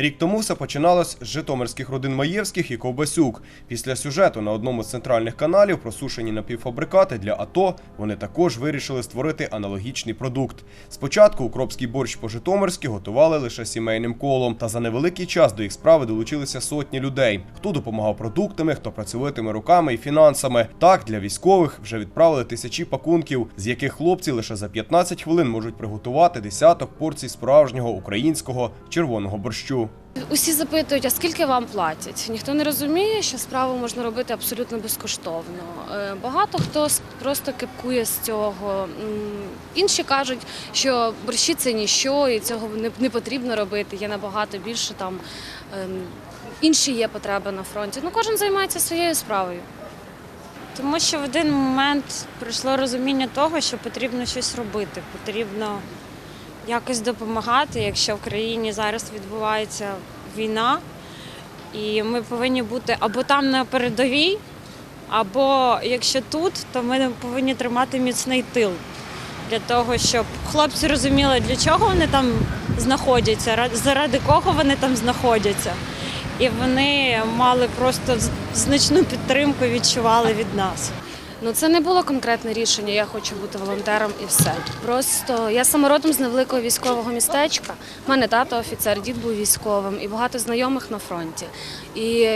Рік тому все починалось з житомирських родин Маєвських і Ковбасюк. Після сюжету на одному з центральних каналів про сушені напівфабрикати для АТО вони також вирішили створити аналогічний продукт. Спочатку укропський борщ по-житомирськи готували лише сімейним колом, та за невеликий час до їх справи долучилися сотні людей. Хто допомагав продуктами, хто працьовитими руками і фінансами. Так для військових вже відправили тисячі пакунків, з яких хлопці лише за 15 хвилин можуть приготувати десяток порцій справжнього українського червоного борщу. Усі запитують, а скільки вам платять? Ніхто не розуміє, що справу можна робити абсолютно безкоштовно. Е, Багато хто просто кипкує з цього. Інші кажуть, що борщі це ніщо, і цього не, потрібно робити. Є набагато більше там ем, інші є потреби на фронті. Ну кожен займається своєю справою. Тому що в один момент прийшло розуміння того, що потрібно щось робити, потрібно якось допомагати, якщо в країні зараз відбувається війна, і ми повинні бути або там на передовій, або якщо тут, то ми повинні тримати міцний тил для того, щоб хлопці розуміли, для чого вони там знаходяться, заради кого вони там знаходяться. І вони мали просто значну підтримку відчували від нас. Ну це не було конкретне рішення. Я хочу бути волонтером і все. Просто я сама родом з невеликого військового містечка. У мене тато офіцер, дід був військовим і багато знайомих на фронті. І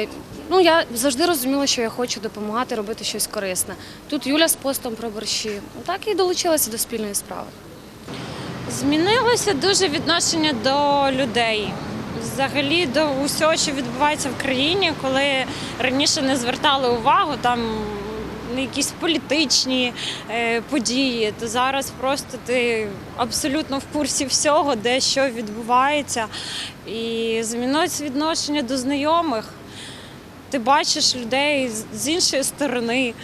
ну я завжди розуміла, що я хочу допомагати робити щось корисне. Тут Юля з постом про борщі. Ну, Так і долучилася до спільної справи. Змінилося дуже відношення до людей. Взагалі до усього, що відбувається в країні, коли раніше не звертали увагу там якісь політичні е, події, то зараз просто ти абсолютно в курсі всього, де що відбувається. І змінилось відношення до знайомих. Ти бачиш людей з іншої сторони.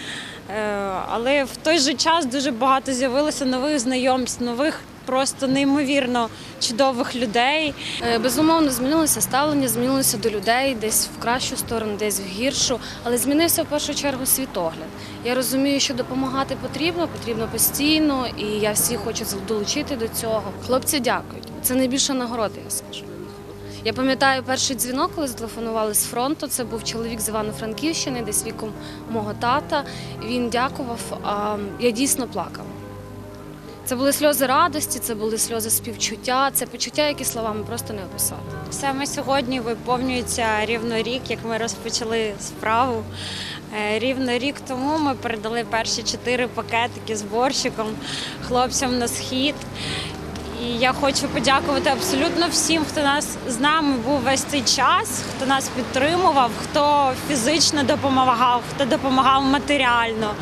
Е, Але в той же час дуже багато з'явилося нових знайомств, нових просто неймовірно чудових людей. Е, Безумовно, змінилося ставлення, змінилося до людей десь в кращу сторону, десь в гіршу, але змінився в першу чергу світогляд. Я розумію, що допомагати потрібно, потрібно постійно, і я всі хочу долучити до цього. Хлопці дякують. Це найбільша нагорода, я скажу. Я пам'ятаю перший дзвінок, коли зателефонували з фронту. Це був чоловік з Івано-Франківщини, десь віком мого тата. Він дякував, а я дійсно плакала. Це були сльози радості, це були сльози співчуття, це почуття, які словами просто не описати. Саме сьогодні виповнюється рівно рік, як ми розпочали справу. Е, Рівно рік тому ми передали перші чотири пакетики з борщиком хлопцям на схід. І я хочу подякувати абсолютно всім, хто нас з нами був весь цей час, хто нас підтримував, хто фізично допомагав, хто допомагав матеріально.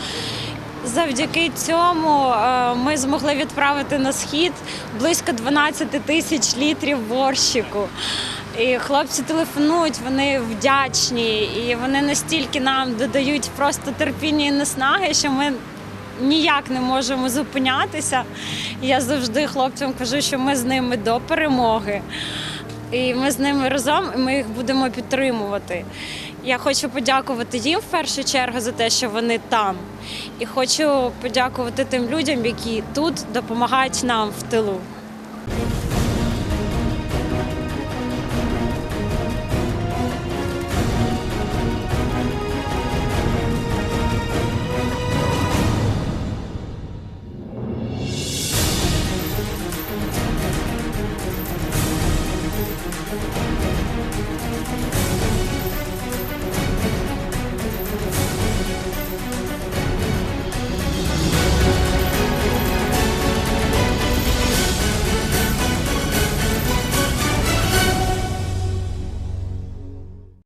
Завдяки цьому е, ми змогли відправити на схід близько 12 тисяч літрів борщику. І хлопці телефонують, вони вдячні, і вони настільки нам додають просто терпіння і наснаги, що ми ніяк не можемо зупинятися. Я завжди хлопцям кажу, що ми з ними до перемоги. І ми з ними разом, і ми їх будемо підтримувати. Я хочу подякувати їм в першу чергу за те, що вони там. І хочу подякувати тим людям, які тут допомагають нам в тилу.